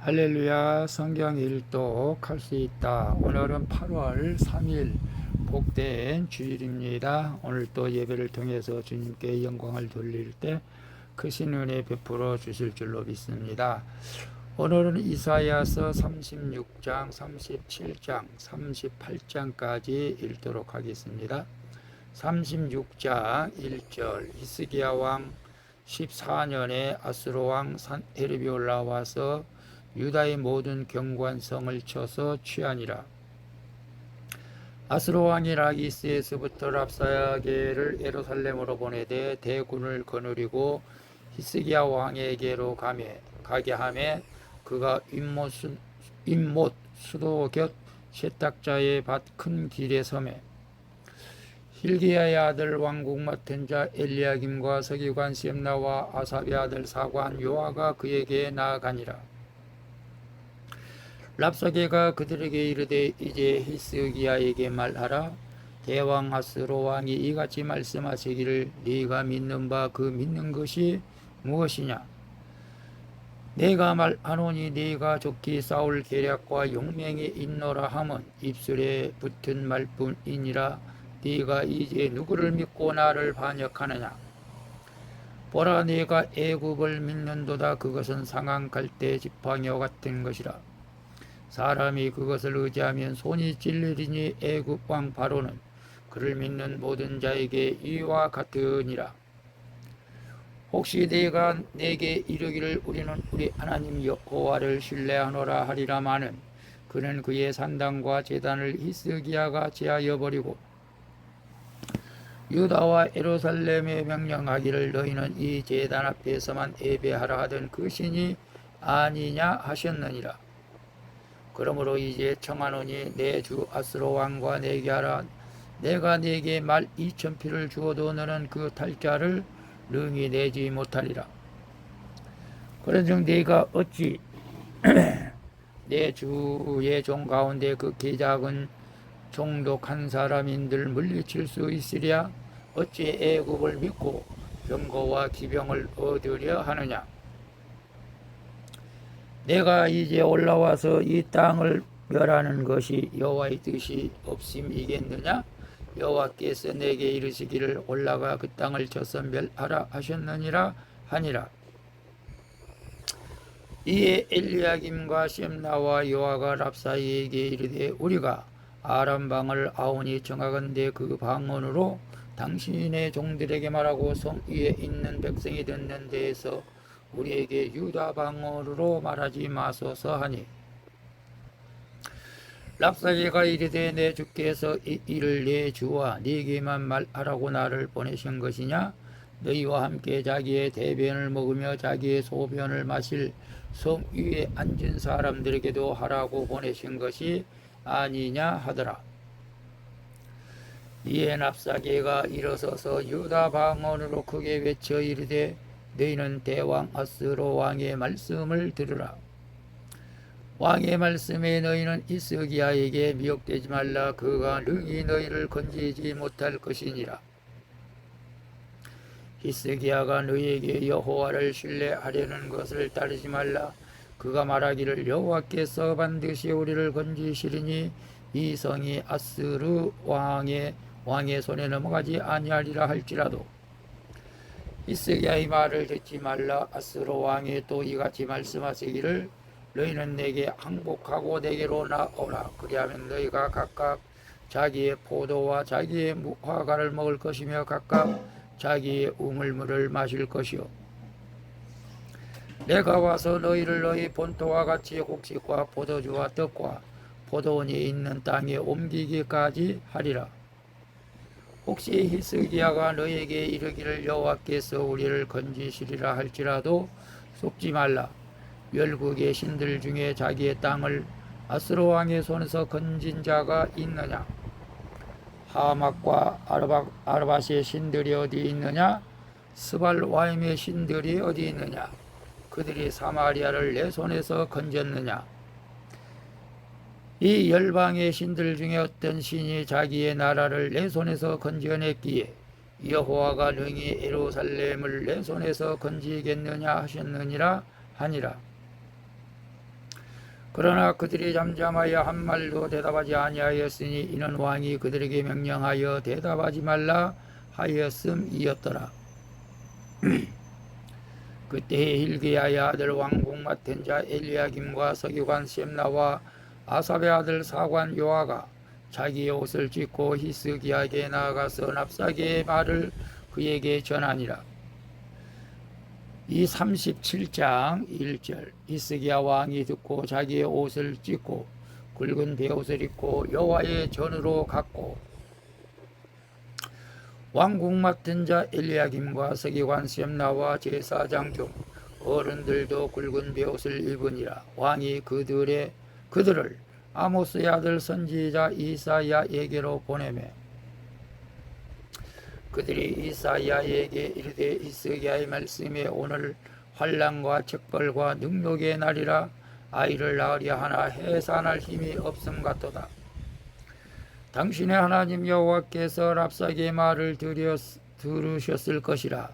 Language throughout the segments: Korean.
할렐루야 성경 일독 할 수 있다. 오늘은 8월 3일 복된 주일입니다. 오늘 또 예배를 통해서 주님께 영광을 돌릴 때 크신 은혜 베풀어 주실 줄로 믿습니다. 오늘은 이사야서 36장, 37장, 38장까지 읽도록 하겠습니다. 36장 1절 히스기야 왕 14년에 아스로 왕 산헤립이 올라 와서 유다의 모든 경관성을 쳐서 취하니라. 아스로 왕이 라기스에서부터 랍사야게를 예루살렘으로 보내되 대군을 거느리고 히스기야 왕에게로 가매 가게 하매 그가 임못, 수, 임못 수도 곁 세탁자의 밭 큰 길에 섬에 힐기야의 아들 왕국 맡은 자 엘리야김과 서기관 셈나와 아삽의 아들 사관 요아가 그에게 나아가니라. 랍사게가 그들에게 이르되 이제 히스기야에게 말하라. 대왕 아스로 왕이 이같이 말씀하시기를 네가 믿는 바 그 믿는 것이 무엇이냐? 내가 말하노니 네가 좋게 싸울 계략과 용맹이 있노라 함은 입술에 붙은 말뿐이니라. 네가 이제 누구를 믿고 나를 반역하느냐? 보라 네가 애굽을 믿는도다. 그것은 상한 갈대 지팡이와 같은 것이라 사람이 그것을 의지하면 손이 찔리리니 애굽 왕 바로는 그를 믿는 모든 자에게 이와 같으니라. 혹시 내가 내게 이르기를 우리는 우리 하나님 여호와를 신뢰하노라 하리라마는 그는 그의 산당과 제단을 히스기야가 제하여 버리고 유다와 예루살렘에 명령하기를 너희는 이 제단 앞에서만 예배하라 하던 그 신이 아니냐 하셨느니라. 그러므로 이제 청하노니 내 주 아스로 왕과 내게 하라. 내가 네게 말 이천 피를 주어도 너는 그 탈자를 능히 내지 못하리라. 그런즉 네가 어찌 내 주의 종 가운데 극히 작은 종독한 사람인들 물리칠 수 있으랴? 어찌 애굽을 믿고 병거와 기병을 얻으려 하느냐 내가 이제 올라와서 이 땅을 멸하는 것이 여호와의 뜻이 없음이겠느냐? 여호와께서 내게 이르시기를 올라가 그 땅을 쳐서 멸하라 하셨느니라 하니라. 이에 엘리야김과 셈나와 요아가 랍사이에게 이르되 우리가 아람 방을 아오니 정하건대 그 방언으로 당신의 종들에게 말하고 성 위에 있는 백성이 듣는 데에서 우리에게 유다 방언으로 말하지 마소서 하니 랍사게가 이르되 내 주께서 이 일을 내 주와 네게만 말하라고 나를 보내신 것이냐? 너희와 함께 자기의 대변을 먹으며 자기의 소변을 마실 성 위에 앉은 사람들에게도 하라고 보내신 것이 아니냐 하더라. 이에 납사게가 일어서서 유다 방언으로 크게 외쳐 이르되 너희는 대왕 아스로 왕의 말씀을 들으라. 왕의 말씀에 너희는 이스기야에게 미혹되지 말라. 그가 능히 너희를 건지지 못할 것이니라. 히스기야가 너희에게 여호와를 신뢰하려는 것을 따르지 말라. 그가 말하기를 여호와께서 반드시 우리를 건지시리니 이 성이 아스르 왕의 왕의 손에 넘어가지 아니하리라 할지라도 이스기야의 말을 듣지 말라. 아스로 왕이 또 이같이 말씀하시기를 너희는 내게 항복하고 내게로 나오라. 그리하면 너희가 각각 자기의 포도와 자기의 무화과를 먹을 것이며 각각 자기의 우물물을 마실 것이요. 내가 와서 너희를 너희 본토와 같이 곡식과 포도주와 떡과 포도원이 있는 땅에 옮기기까지 하리라 혹시 히스기야가 너에게 이르기를 여호와께서 우리를 건지시리라 할지라도 속지 말라. 열국의 신들 중에 자기의 땅을 아스로 왕의 손에서 건진 자가 있느냐? 하막과 아르바, 아르바시의 신들이 어디 있느냐? 스발 와임의 신들이 어디 있느냐? 그들이 사마리아를 내 손에서 건졌느냐? 이 열방의 신들 중에 어떤 신이 자기의 나라를 내 손에서 건져냈기에 여호와가 능히 예루살렘을 내 손에서 건지겠느냐 하셨느니라 하니라. 그러나 그들이 잠잠하여 한 말도 대답하지 아니하였으니 이는 왕이 그들에게 명령하여 대답하지 말라 하였음이었더라. 그때에 hil기야의 아들 왕궁 맡은 자 엘리야김과 서기관 셈나와 아삽의 아들 사관 요아가 자기의 옷을 찢고 히스기야에게 나아가서 납사기의 말을 그에게 전하니라. 이 37장 1절 히스기야 왕이 듣고 자기의 옷을 찢고 굵은 베옷을 입고 여호와의 전으로 갔고 왕궁 맡은 자 엘리야김과 서기관 셈나와 제사장 중 어른들도 굵은 베옷을 입으니라 왕이 그들의 그들을 아모스의 아들 선지자 이사야에게로 보내매 그들이 이사야에게 이르되 이스기야의 말씀에 오늘 환란과 책벌과 능력의 날이라 아이를 낳으려 하나 해산할 힘이 없음 같도다. 당신의 하나님 여호와께서 랍사기의 말을 들였, 들으셨을 것이라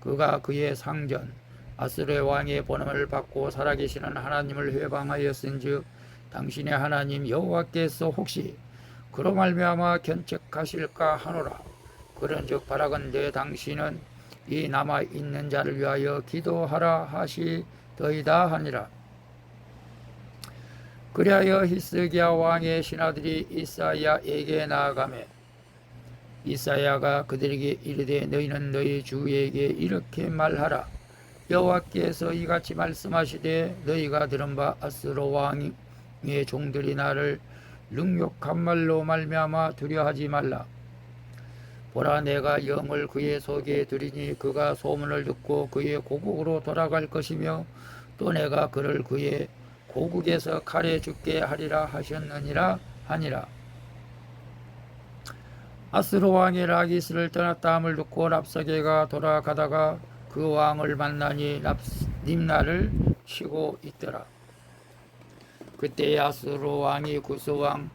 그가 그의 상전 아스르의 왕의 본음을 받고 살아계시는 하나님을 회방하였은즉 당신의 하나님 여호와께서 혹시 그로 말미암아 견책하실까 하노라. 그런즉 바라건대 당신은 이 남아 있는 자를 위하여 기도하라 하시더이다 하니라. 그리하여 히스기야 왕의 신하들이 이사야에게 나아가매 이사야가 그들에게 이르되 너희는 너희 주에게 이렇게 말하라. 여호와께서 이같이 말씀하시되 너희가 들은 바 아스로 왕 의 종들이 나를 능욕한 말로 말미암아 두려하지 말라 보라 내가 영을 그의 속에 두리니 그가 소문을 듣고 그의 고국으로 돌아갈 것이며 또 내가 그를 그의 고국에서 칼에 죽게 하리라 하셨느니라 하니라. 아스로 왕이 라기스를 떠났다 함을 듣고 랍사게가 돌아가다가 그 왕을 만나니 랍, 림나를 치고 있더라. 그때 아스로 왕이 구스왕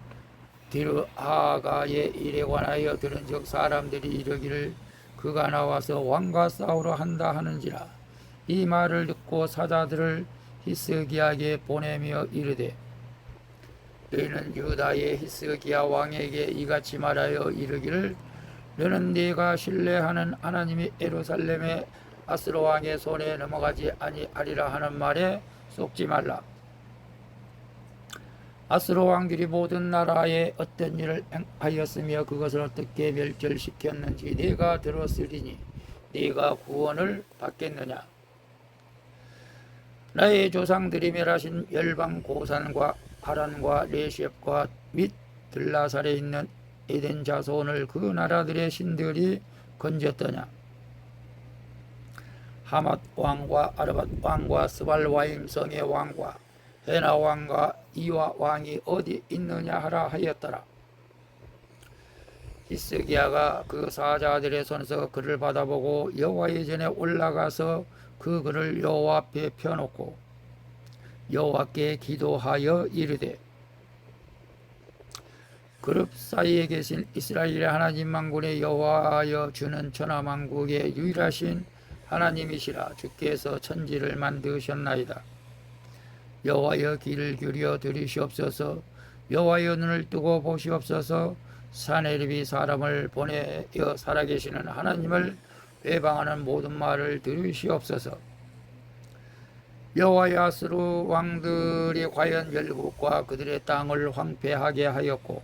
디르하가의 일에 관하여 들은 적 사람들이 이르기를 그가 나와서 왕과 싸우러 한다 하는지라 이 말을 듣고 사자들을 히스기야에게 보내며 이르되 너희는 유다의 히스기야 왕에게 이같이 말하여 이르기를 너는 네가 신뢰하는 하나님이 에루살렘의 아스로 왕의 손에 넘어가지 아니하리라 하는 말에 속지 말라. 아스로 왕들이 모든 나라에 어떤 일을 행하였으며 그것을 어떻게 멸절시켰는지 네가 들었으리니 네가 구원을 받겠느냐? 나의 조상들이 멸하신 열방 고산과 하란과 레시ep과 및 들라살에 있는 에덴 자손을 그 나라들의 신들이 건졌더냐? 하맛 왕과 아르밧 왕과 스발와임 성의 왕과 헤나 왕과 이와 왕이 어디 있느냐 하라 하였더라. 히스기야가 그 사자들의 손에서 그를 받아보고 여호와의 전에 올라가서 그 글을 여호와 앞에 펴놓고 여호와께 기도하여 이르되 그룹 사이에 계신 이스라엘의 하나님 만군의 여호와여 주는 천하 만국의 유일하신 하나님이시라 주께서 천지를 만드셨나이다. 여호와여 귀를 기울여 들으시옵소서. 여호와여 눈을 뜨고 보시옵소서. 사내립이 사람을 보내어 살아계시는 하나님을 외방하는 모든 말을 들으시옵소서. 여호와의 아스루 왕들이 과연 열국과 그들의 땅을 황폐하게 하였고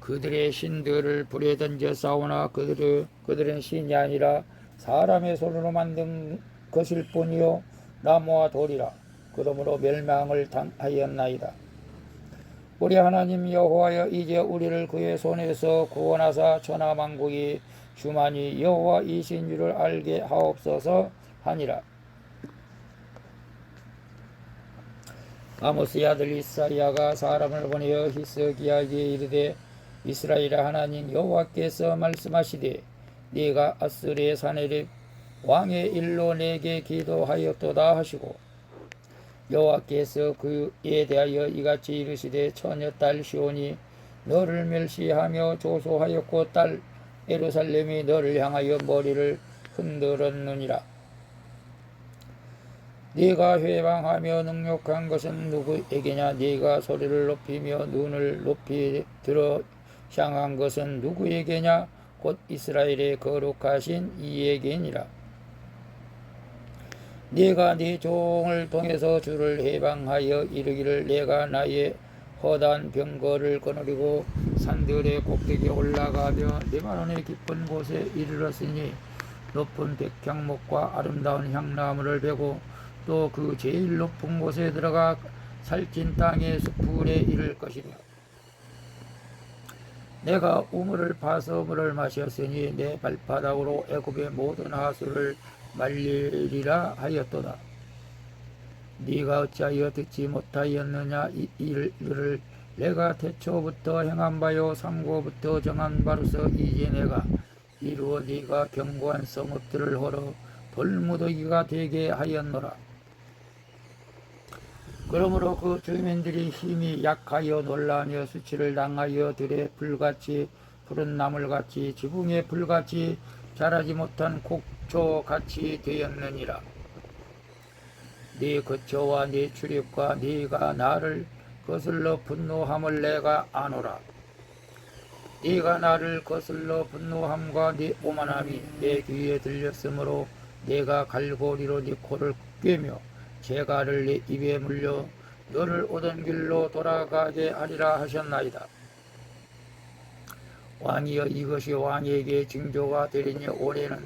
그들의 신들을 불에 던져 싸우나 그들의, 그들은 신이 아니라 사람의 손으로 만든 것일 뿐이요. 나무와 돌이라 그러므로 멸망을 당하였나이다. 우리 하나님 여호와여 이제 우리를 그의 손에서 구원하사 천하만국이 주만이 여호와이신 줄을 알게 하옵소서 하니라. 아모스의 아들 이사야가 사람을 보내어 히스기야에게 이르되 이스라엘 하나님 여호와께서 말씀하시되 네가 아스르의 사내립 왕의 일로 내게 기도하였도다 하시고 여호와께서 그에 대하여 이같이 이르시되 처녀 딸 시온이 너를 멸시하며 조소하였고 딸 에루살렘이 너를 향하여 머리를 흔들었느니라. 네가 회방하며 능력한 것은 누구에게냐? 네가 소리를 높이며 눈을 높이 들어 향한 것은 누구에게냐? 곧 이스라엘의 거룩하신 이에게니라 네가 네 종을 통해서 주를 해방하여 이르기를 내가 나의 허단 병거를 거느리고 산들의 꼭대기에 올라가며 레바논의 깊은 곳에 이르렀으니 높은 백향목과 아름다운 향나무를 베고 또 그 제일 높은 곳에 들어가 살찐 땅의 숲풀에 이를 것이며 내가 우물을 파서 물을 마셨으니 내 발바닥으로 애굽의 모든 하수를 말리리라 하였도다. 네가 어찌하여 듣지 못하였느냐 이 일을 내가 태초부터 행한 바요 상고부터 정한 바로서 이제 내가 이루어 네가 견고한 성읍들을 헐어 돌무더기가 되게 하였노라. 그러므로 그 주민들이 힘이 약하여 놀라며 수치를 당하여 들에 불같이 푸른 나물같이 지붕에 불같이 자라지 못한 곡초같이 되었느니라. 네 거처와 네 출입과 네가 나를 거슬러 분노함을 내가 아노라. 네가 나를 거슬러 분노함과 네 오만함이 내 귀에 들렸으므로 내가 갈고리로 네 코를 꿰며 재갈을 네 입에 물려 너를 오던 길로 돌아가게 하리라 하셨나이다. 왕이여 이것이 왕에게 징조가 되리니 올해는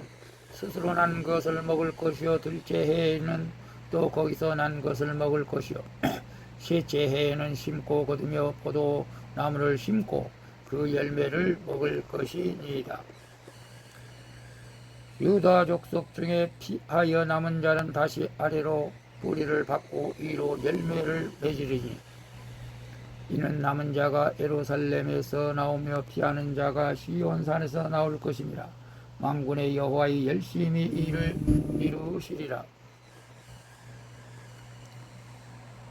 스스로 난 것을 먹을 것이요 둘째 해에는 또 거기서 난 것을 먹을 것이요 셋째 해에는 심고 거두며 포도 나무를 심고 그 열매를 먹을 것이니이다. 유다 족속 중에 피하여 남은 자는 다시 아래로 뿌리를 받고 위로 열매를 맺으리니 이는 남은 자가 에루살렘에서 나오며 피하는 자가 시온산에서 나올 것입니다. 망군의 여호와의 열심히 이를 이루시리라.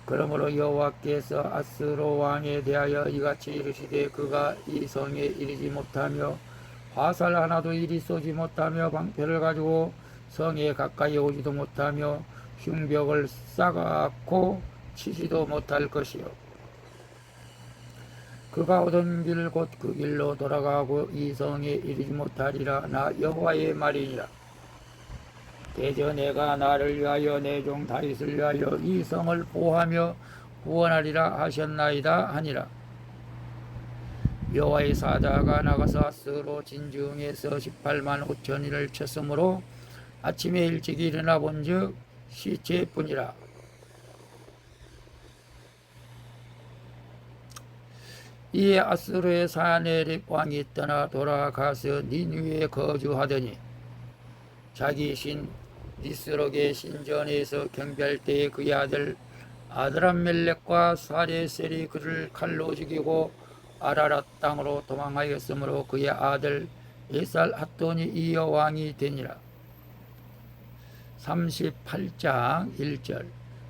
그러므로 여호와께서 아스로 왕에 대하여 이같이 이르시되 그가 이 성에 이르지 못하며 화살 하나도 이리 쏘지 못하며 방패를 가지고 성에 가까이 오지도 못하며 흉벽을 쌓아고 치지도 못할 것이요 그가 오던 길 곧 그 길로 돌아가고 이 성에 이르지 못하리라. 나 여호와의 말이니라. 대저 내가 나를 위하여 내 종 다윗을 위하여 이 성을 보호하며 구원하리라 하셨나이다 하니라. 여호와의 사자가 나가서 스로 진중에서 18만 5천이를 쳤으므로 아침에 일찍 일어나 본즉 시체뿐이라 이에 아스르의 사네립 왕이 떠나 돌아가서 니누에 거주하더니 자기 신 니스록의 신전에서 경배할 때에 그의 아들 아드람멜렉과 사레셀이 그를 칼로 죽이고 아라랏 땅으로 도망하였으므로 그의 아들 에살 핫돈이 이어 왕이 되니라. 38장 1절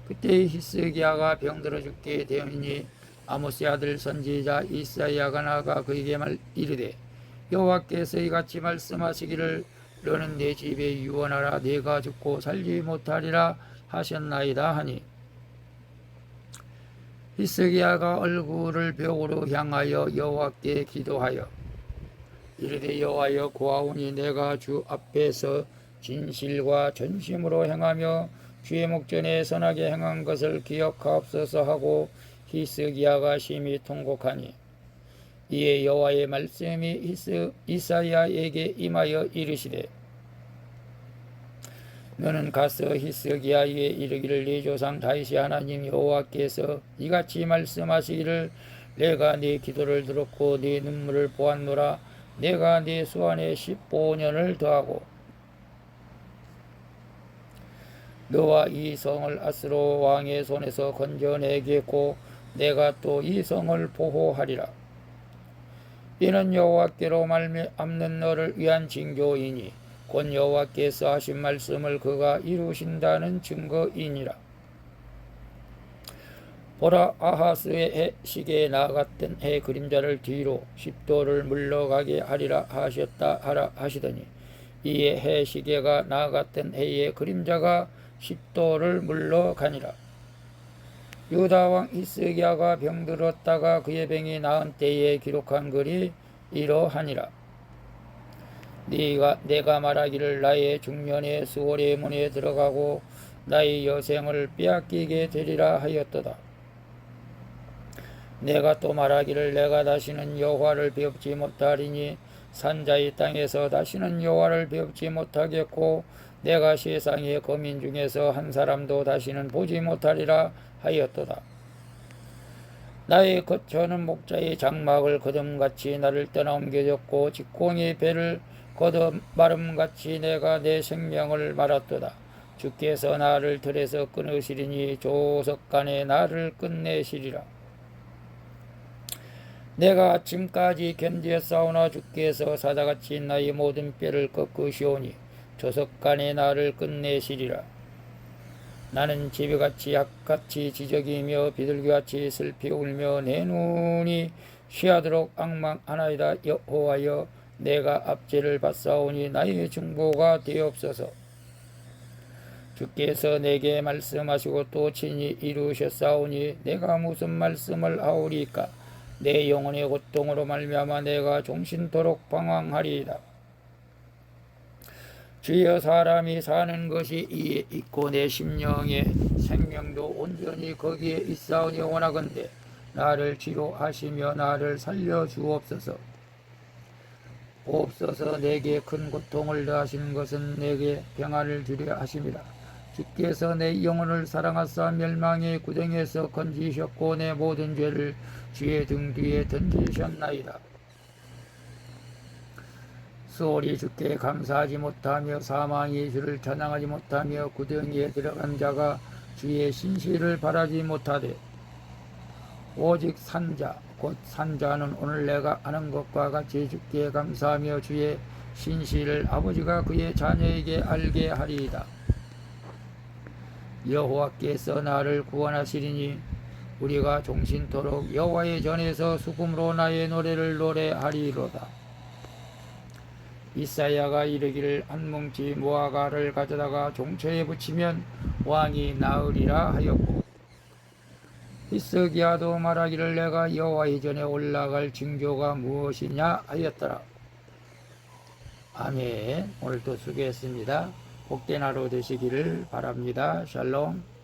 그때 히스기야가 병들어 죽게 되었니 아모스의 아들 선지자 이사야가 나가 그에게 말 이르되 여호와께서 이같이 말씀하시기를 너는 내 집에 유언하라. 내가 죽고 살지 못하리라 하셨나이다 하니. 히스기야가 얼굴을 벽으로 향하여 여호와께 기도하여 이르되 여호와여 고아오니 내가 주 앞에서 진실과 전심으로 행하며 주의 목전에 선하게 행한 것을 기억하옵소서 하고 히스기야가 심히 통곡하니 이에 여호와의 말씀이 히스 이사야에게 임하여 이르시되 너는 가서 히스기야에 이르기를 네 조상 다윗이 하나님 여호와께서 이같이 말씀하시기를 내가 네 기도를 들었고 네 눈물을 보았노라. 내가 네 수완에 15년을 더하고 너와 이 성을 아스로 왕의 손에서 건져내겠고 내가 또 이 성을 보호하리라. 이는 여호와께로 말미암는 너를 위한 징조이니 곧 여호와께서 하신 말씀을 그가 이루신다는 증거이니라. 보라 아하스의 해 시계에 나갔던 해 그림자를 뒤로 십도를 물러가게 하리라 하셨다 하라 하시더니 이에 해 시계가 나갔던 해의 그림자가 십도를 물러가니라. 유다 왕 히스기야가 병들었다가 그의 병이 나은 때에 기록한 글이 이러하니라. 네가 내가 말하기를 나의 중년의 수월의 문에 들어가고 나의 여생을 빼앗기게 되리라 하였도다. 내가 또 말하기를 내가 다시는 여호와를 배웁지 못하리니 산자의 땅에서 다시는 여호와를 배웁지 못하겠고 내가 세상의 거민 중에서 한 사람도 다시는 보지 못하리라 하였도다. 나의 거처는 목자의 장막을 거듭같이 나를 떠나 옮겨졌고 직공의 배를 거듭 마름같이 내가 내 생명을 말았도다. 주께서 나를 들에서 끊으시리니 조석간에 나를 끝내시리라. 내가 아침까지 견디었사오나 주께서 사자같이 나의 모든 뼈를 꺾으시오니 조석간에 나를 끝내시리라. 나는 집에같이 약같이 지적이며 비둘기같이 슬피 울며 내 눈이 쉬하도록 악망하나이다. 여호와여 내가 압제를 받사오니 나의 중보가 되옵소서. 주께서 내게 말씀하시고 또 친히 이루셨사오니 내가 무슨 말씀을 하오리까? 내 영혼의 고통으로 말미암아 내가 종신토록 방황하리이다 주여 사람이 사는 것이 이에 있고 내 심령의 생명도 온전히 거기에 있사오니 원하건대 나를 치료하시며 나를 살려 주옵소서. 옵소서 내게 큰 고통을 더하시는 것은 내게 평안을 주려 하심이라. 주께서 내 영혼을 사랑하사 멸망의 구덩이에서 건지셨고 내 모든 죄를 주의 등 뒤에 던지셨나이다. 수월이 주께 감사하지 못하며 사망이 주를 찬양하지 못하며 구덩이에 들어간 자가 주의 신실을 바라지 못하되 오직 산자 곧 산자는 오늘 내가 아는 것과 같이 주께 감사하며 주의 신실을 아버지가 그의 자녀에게 알게 하리이다. 여호와께서 나를 구원하시리니 우리가 종신토록 여호와의 전에서 수금으로 나의 노래를 노래하리로다. 이사야가 이르기를 한 뭉치 무화과를 가져다가 종처에 붙이면 왕이 나으리라 하였고 히스기야도 말하기를 내가 여호와의 전에 올라갈 징조가 무엇이냐 하였더라. 아멘. 오늘도 수고했습니다. 복된 하루 되시기를 바랍니다. 샬롬.